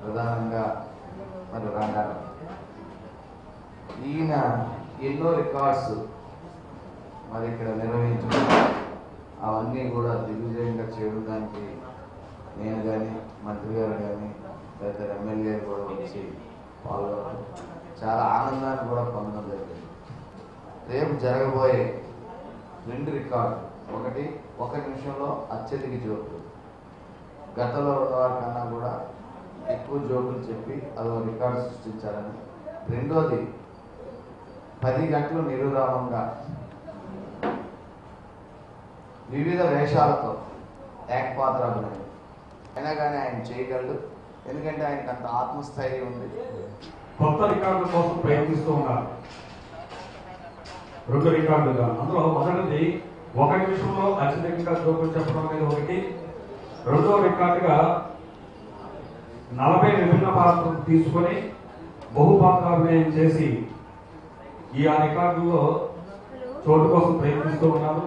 ప్రధానంగా మరి ఈయన ఎన్నో రికార్డ్స్ మరి ఇక్కడ నిర్వహించడం. అవన్నీ కూడా దిగ్విజయంగా చేయడానికి నేను కానీ మంత్రి గారు కానీ లేదా ఎమ్మెల్యే కూడా వచ్చి పాల్గొనడం. చాలా ఆనందాన్ని కూడా పొందడం జరిగింది. రేపు జరగబోయే రెండు రికార్డు ఒకటి ఒక నిమిషంలో అత్యధిక జోకులు. గతంలో ఉన్న కన్నా కూడా ఎక్కువ జోకులు చెప్పి అదో రికార్డు సృష్టించాలని రెండోది పది గంటలు నిరురామంగా వివిధ వేషాలతో ఏకపాత్ర అభినయం అయినా కానీ ఆయన చేయగలడు. ఎందుకంటే ఆయనకు అంత ఆత్మస్థైర్యం ఉంది. కొత్త రికార్డుల కోసం ప్రయత్నిస్తూ ఉన్నారు. రెండు రికార్డులుగా అందులో మొదటిది ఒక నిమిషంలో అత్యధికంగా జోకులు చెప్పడం అనేది ఒకటి. రెండో రికార్డుగా నలభై విభిన్న పాత్రలు తీసుకొని బహుపాత్రాభినయం చేసి ఈ ఆ రికార్డుల్లో చోటు కోసం ప్రయత్నిస్తూ ఉన్నారు.